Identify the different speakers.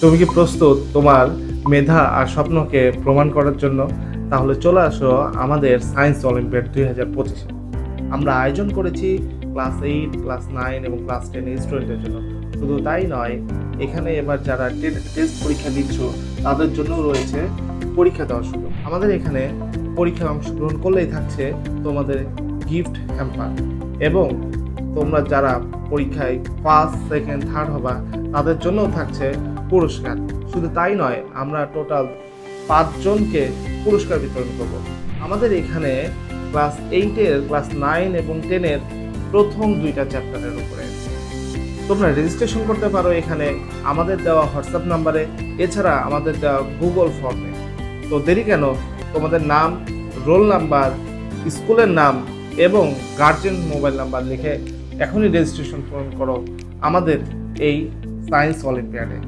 Speaker 1: তুমি কি প্রস্তুত তোমার মেধা আর স্বপ্নকে প্রমাণ করার জন্য? তাহলে চলে আসো আমাদের সায়েন্স অলিম্পিয়াড দুই হাজার পঁচিশে। আমরা আয়োজন করেছি ক্লাস এইট, ক্লাস নাইন এবং ক্লাস টেন স্টুডেন্টের জন্য। শুধু তাই নয়, এখানে এবার যারা টেস্ট পরীক্ষা দিচ্ছ, তাদের জন্য রয়েছে পরীক্ষা দেওয়ার সুযোগ। আমাদের এখানে পরীক্ষায় অংশগ্রহণ করলেই থাকছে তোমাদের গিফট হ্যাম্পার এবং তোমরা যারা পরীক্ষায় ফার্স্ট সেকেন্ড থার্ড হবা তাদের জন্যও থাকছে পুরস্কার। শুধু তাই নয়, আমরা টোটাল পাঁচজনকে পুরস্কার বিতরণ করব। আমাদের এখানে ক্লাস এইটের ক্লাস নাইন এবং টেনের প্রথম দুইটা চ্যাপ্টারের উপরে। তোমরা রেজিস্ট্রেশন করতে পারো এখানে আমাদের দেওয়া হোয়াটসঅ্যাপ নাম্বারে এছাড়া আমাদের দেওয়া গুগল ফর্মে তো দেরি কেন? তোমাদের নাম রোল নাম্বার স্কুলের নাম এবং গার্জেন মোবাইল নাম্বার লিখে এখনই রেজিস্ট্রেশন পূরণ করো। আমাদের এই সায়েন্স অলিম্পিয়াডে